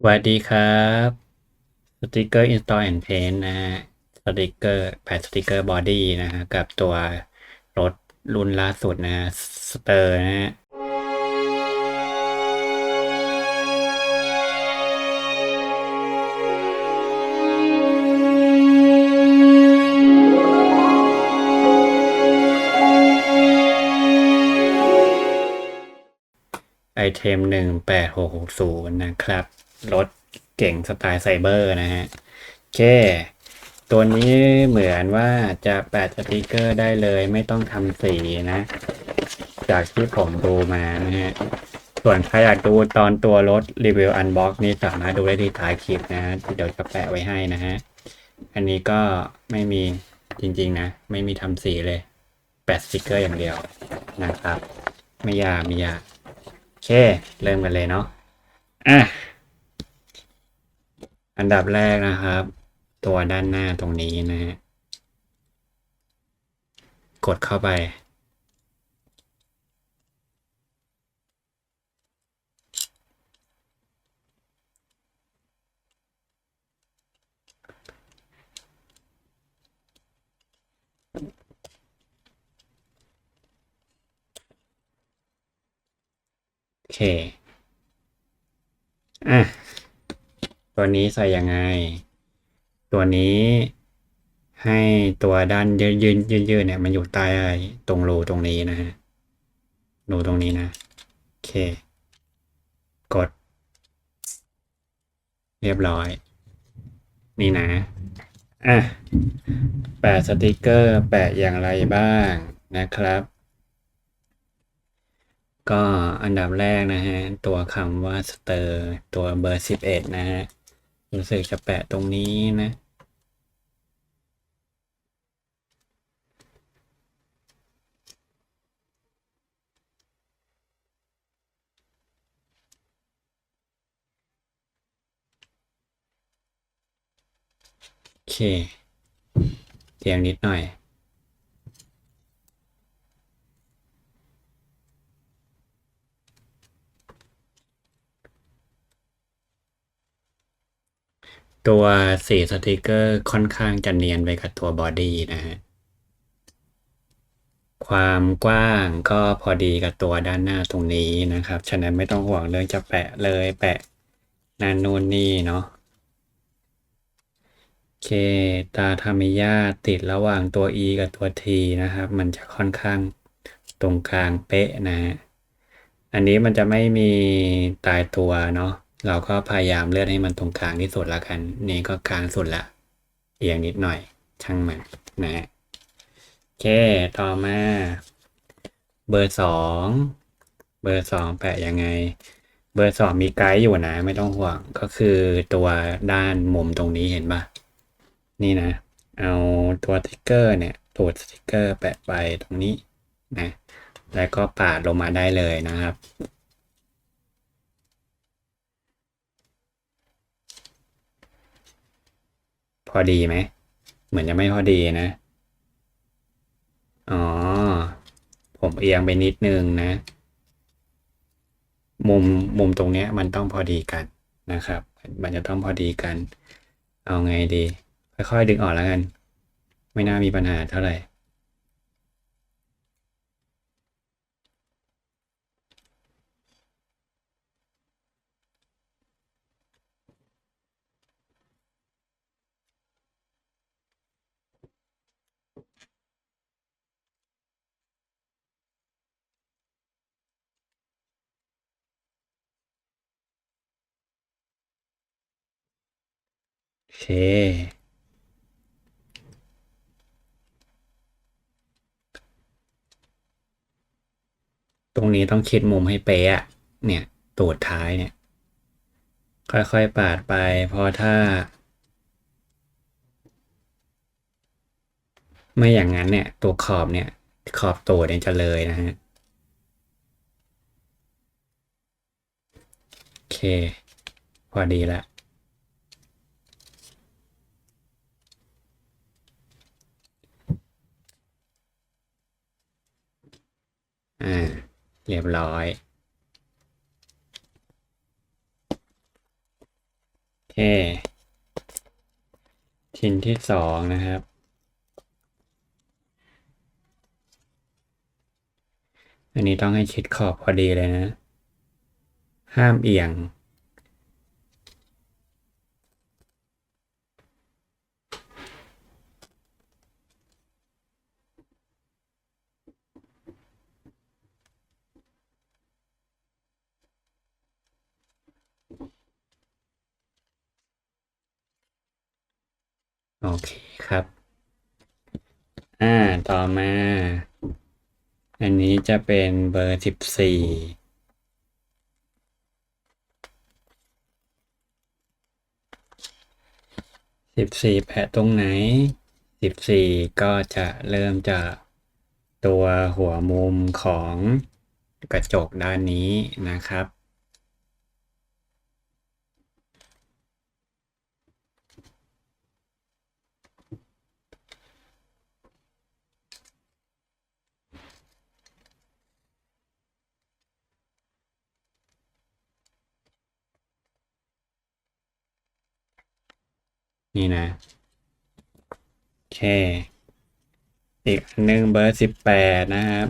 สวัสดีครับสติกเกอร์ install and paint นะฮะสติกเกอร์แผ่นสติกเกอร์บอดี้นะฮะกับตัวรถรุ่นล่าสุดนะฮะสเตอร์นะฮะไอเทมหนึ่งแปดหกหกศูนย์นะครับ รถเก่งสไตล์ไซเบอร์นะฮะโอเค ตัวนี้เหมือนว่าจะแปะสติกเกอร์ได้เลยไม่ต้องทำสีนะ จากที่ผมดูมานะฮะส่วนใครอยากดูตอนตัวรถรีวิวอันบ็อกนี่สามารถดูได้ที่ท้ายคลิปนะเดี๋ยวจะแปะไว้ให้นะฮะ อันนี้ก็ไม่มีจริงๆนะ ไม่มีทำสีเลย แปะสติกเกอร์อย่างเดียวนะครับ ไม่ยากไม่ยากโอเค เริ่มกันเลยเนาะอะ อันดับแรกนะครับ ตัวด้านหน้าตรงนี้นะฮะกดเข้าไป โอเค อะ ตัวนี้ใส่ยังไง ตัวนี้ให้ตัวด้านยืนยืนยืนยืนเนี่ยมันอยู่ใต้ตรงรูตรงนี้นะฮะรูตรงนี้นะโอเค กด เรียบร้อย นี่นะอะแปะสติกเกอร์แปะอย่างไรบ้างนะครับ ก็อันดับแรกนะฮะ ตัวคำว่าสเตอร์ตัวเบอร์สิบเอ็ดนะฮะ รู้สึกจะแปะตรงนี้นะ โอเค เตียงนิดหน่อย ตัวสีสติกเกอร์ค่อนข้างจะเนียนไปกับตัวบอดี้นะฮะ ความกว้างก็พอดีกับตัวด้านหน้าตรงนี้นะครับ ฉะนั้นไม่ต้องห่วงเรื่องจะแปะเลยแปะนั่นนู่นนี่เนาะโอเคตาทามิยาติดระหว่างตัว E กับตัว T นะครับ มันจะค่อนข้างตรงกลางเป๊ะนะฮะ อันนี้มันจะไม่มีตายตัวเนาะ เราก็พยายามเลือกให้มันตรงกลางที่สุดละกัน นี่ก็กลางสุดละ เอียงนิดหน่อย ช่างมันนะฮะโอเค ต่อมา เบอร์สองเบอร์สองแปะยังไง เบอร์สองมีไกด์อยู่นะ ไม่ต้องห่วง ก็คือตัวด้านมุมตรงนี้เห็นปะนี่นะ เอาตัวสติกเกอร์เนี่ยตูดสติกเกอร์แปะไปตรงนี้นะ แล้วก็ปาดลงมาได้เลยนะครับ พอดีไหม เหมือนจะไม่พอดีนะ อ๋อ ผมเอียงไปนิดนึงนะ มุมมุมตรงเนี้ย มันต้องพอดีกันนะครับ มันจะต้องพอดีกัน เอาไงดี ค่อยๆดึงออกแล้วกัน ไม่น่ามีปัญหาเท่าไหร่ เค ตรงนี้ต้องคิดมุมให้เป๊ะเนี่ยตูดท้ายเนี่ย ค่อยๆ ปาดไป เพราะถ้า ไม่อย่างนั้นเนี่ย ตัวขอบเนี่ย ขอบตูดเนี่ยจะเลยนะฮะโอเค พอดีละ อ่า เรียบร้อยชิ้นที่สองนะครับอันนี้ต้องให้ชิดขอบพอดีเลยนะ ห้ามเอียง โอเคครับ อ่า ต่อมา อันนี้จะเป็นเบอร์สิบสี่สิบสี่แปะตรงไหนสิบสี่ก็จะเริ่มจากตัวหัวมุมของกระจกด้านนี้นะครับ นี่นะ โอเค อีกอันหนึ่งเบอร์สิบแปดนะครับ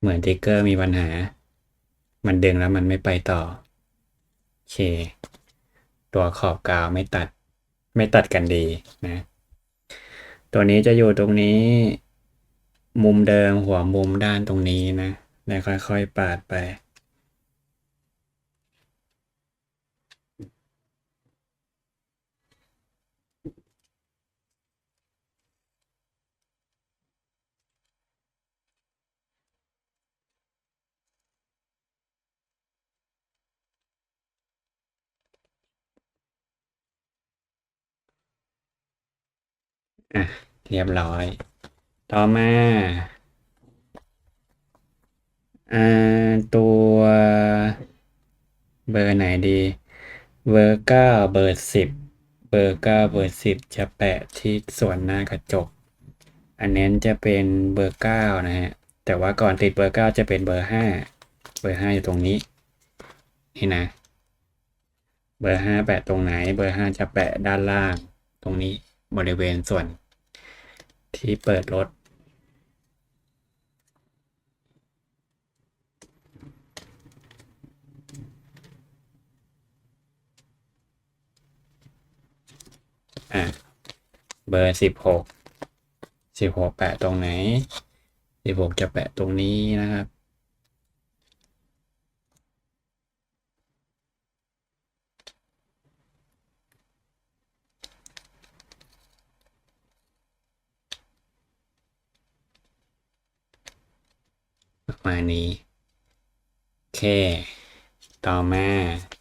เหมือนติ๊กเกอร์มีปัญหา มันดึงแล้วมันไม่ไปต่อ โอเค ตัวขอบกาวไม่ตัด ไม่ตัดกันดีนะ ตัวนี้จะอยู่ตรงนี้ มุมเดิมหัวมุมด้านตรงนี้นะ แล้วค่อยๆปาดไป อะ เรียบร้อย ต่อมาอ่าตัวเบอร์ไหนดี เบอร์เก้าเบอร์สิบเบอร์เก้าเบอร์สิบจะแปะที่ส่วนหน้ากระจก อันนี้จะเป็นเบอร์เก้านะฮะ แต่ว่าก่อนติดเบอร์เก้าจะเป็นเบอร์ห้าเบอร์ห้าอยู่ตรงนี้ นี่นะ เบอร์ห้าแปะตรงไหน เบอร์ห้าจะแปะด้านล่าง ตรงนี้บริเวณส่วนที่เปิดรถ อะเบอร์สิบหกสิบหกแปะตรงไหนสิบหกจะแปะตรงนี้นะครับ ประมาณนี้ โอเค ต่อมา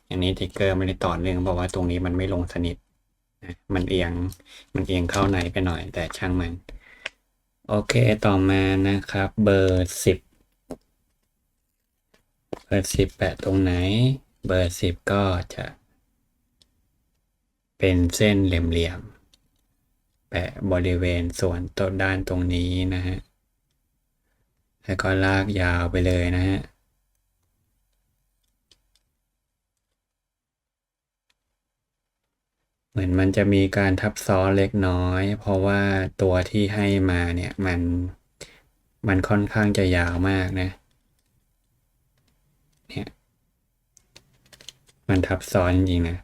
อันนี้ติ๊กเกอร์ไม่ได้ต่อเนื่องเพราะว่าตรงนี้มันไม่ลงสนิท มันเอียงมันเอียงเข้าในไปหน่อยแต่ช่างมัน โอเคต่อมานะครับ เบอร์สิบเบอร์สิบแปะตรงไหน เบอร์สิบก็จะ เป็นเส้นเหลี่ยมๆแปะบริเวณส่วนต้นด้านตรงนี้นะฮะแล้วก็ลากยาวไปเลยนะฮะ เหมือนมันจะมีการทับซ้อนเล็กน้อย เพราะว่าตัวที่ให้มาเนี่ยมันมันค่อนข้างจะยาวมากนะเนี่ยมันทับซ้อนจริงๆนะ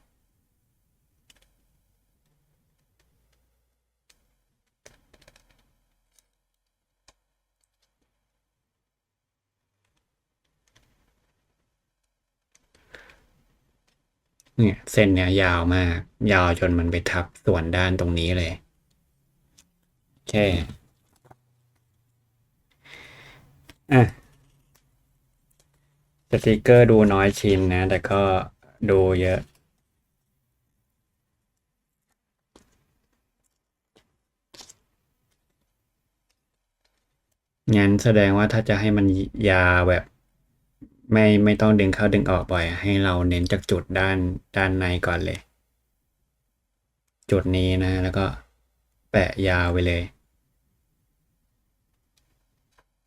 เนี่ยเส้นเนี้ยยาวมาก ยาวจนมันไปทับส่วนด้านตรงนี้เลยโอเคอะสติกเกอร์ดูน้อยชิ้นนะ แต่ก็ดูเยอะงั้นแสดงว่าถ้าจะให้มันยาวแบบ ไม่ไม่ต้องดึงเข้าดึงออกบ่อย ให้เราเน้นจากจุดด้านด้านในก่อนเลย จุดนี้นะ แล้วก็แปะยาวไปเลย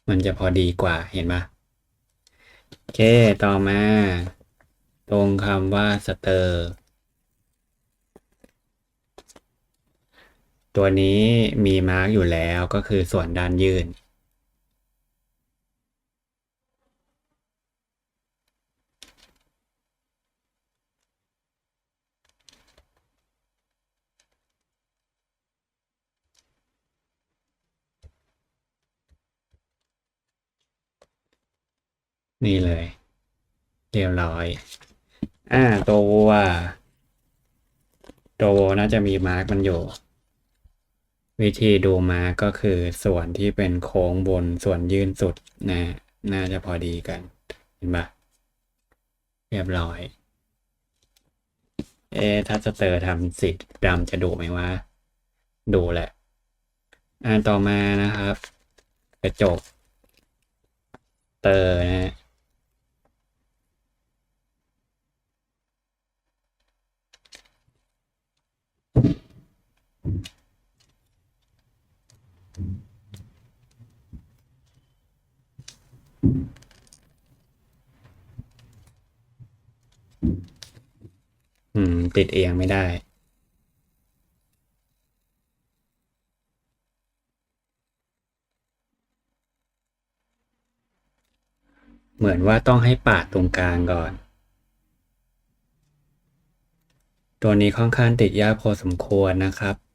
มันจะพอดีกว่าเห็นปะโอเคต่อมา ตรงคำว่าสเตอร์ตัวนี้มีมาร์กอยู่แล้วก็คือส่วนด้านยื่น นี่เลย เรียบร้อย อ่าตัวตัวน่าจะมีมาร์กมันอยู่ วิธีดูมาร์กก็คือส่วนที่เป็นโค้งบนส่วนยื่นสุดนะน่าจะพอดีกัน เห็นปะเรียบร้อย เอะถ้าสเตอร์ทำสีดำจะดูไหมว่าดูแหละอ่าต่อมานะครับ กระจกเตอร์นะ อืม ติดเอียงไม่ได้ เหมือนว่าต้องให้ปาดตรงกลางก่อน ตัวนี้ค่อนข้างติดยากพอสมควรนะครับ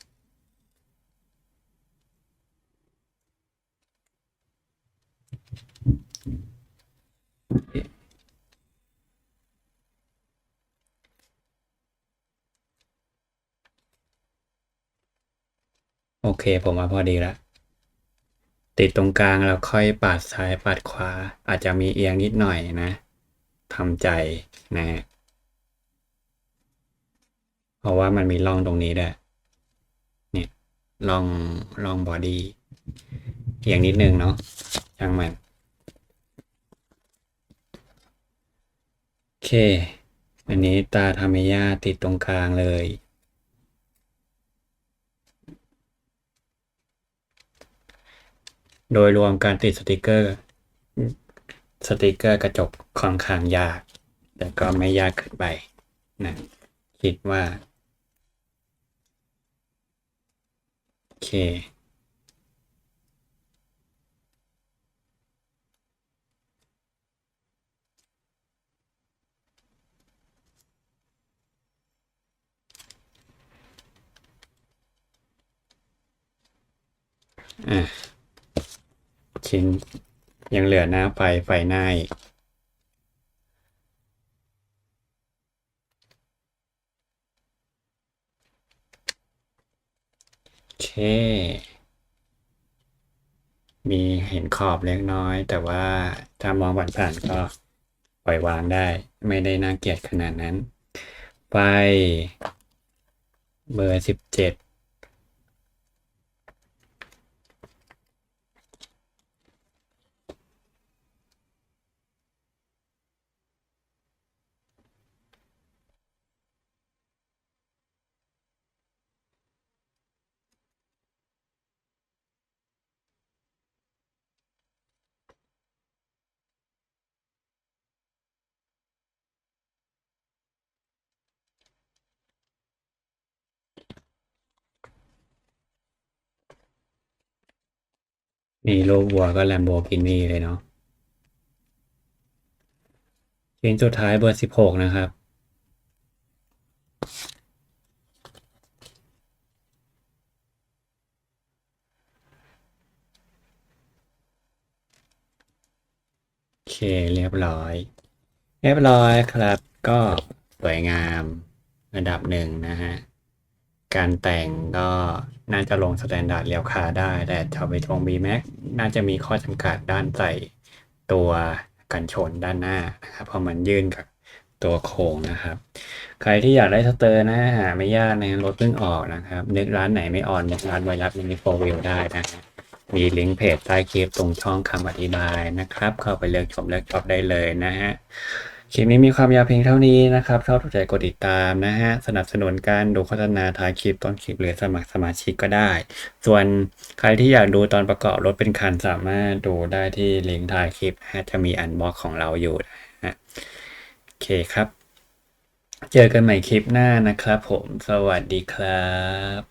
โอเค ผมว่าพอดีละ ติดตรงกลางแล้วค่อยปาดซ้ายปาดขวา อาจจะมีเอียงนิดหน่อยนะทำใจนะฮะเพราะว่ามันมีร่องตรงนี้ด้วยเนี่ยร่องร่องบอดี้เอียงนิดนึงเนาะช่างมันโอเค อันนี้ตาทาเมย่าติดตรงกลางเลย โดยรวมการติดสติกเกอร์ สติกเกอร์กระจกค่อนข้างยาก แต่ก็ไม่ยากเกินไปนะคิดว่า โอเคอะ ชิ้น ยังเหลือหน้าไฟไฟหน้าอีกโอเค มีเห็นขอบเล็กน้อย แต่ว่าถ้ามองผ่านๆก็ปล่อยวางได้ ไม่ได้น่าเกลียดขนาดนั้นไฟเบอร์สิบเจ็ด นี่รูปวัวก็แลมโบกินี่เลยเนาะชิ้นสุดท้ายเบอร์สิบหกนะครับ โอเคเรียบร้อย เรียบร้อยครับก็สวยงามระดับหนึ่งนะฮะ การแต่งก็น่าจะลงสแตนดาร์ดเลียวขาได้ แต่ชอบไปตรง B Max น่าจะมีข้อจำกัดด้านใส่ตัวกันชนด้านหน้านะครับ เพราะมันยื่นกับตัวโค้งนะครับ ใครที่อยากได้สเตอร์นะหาไม่ยากนะรถเพิ่งออกนะครับ นึกร้านไหนไม่ออนนึกร้านไวรัสมินิโฟวิลได้นะฮะมีลิงก์เพจใต้คลิปตรงช่องคำอธิบายนะครับ เข้าไปเลือกชมเลือกช็อบได้เลยนะฮะ คลิปนี้มีความยาวเพียงเท่านี้นะครับชอบถูกใจกดติดตามนะฮะ สนับสนุนการดูโฆษณาท้ายคลิปต้นคลิปหรือสมัครสมาชิกก็ได้ ส่วนใครที่อยากดูตอนประกอบรถเป็นคันสามารถดูได้ที่ลิงก์ท้ายคลิปฮะจะมีอันบล็อกของเราอยู่นะฮะโอเคครับ เจอกันใหม่คลิปหน้านะครับผม สวัสดีครับ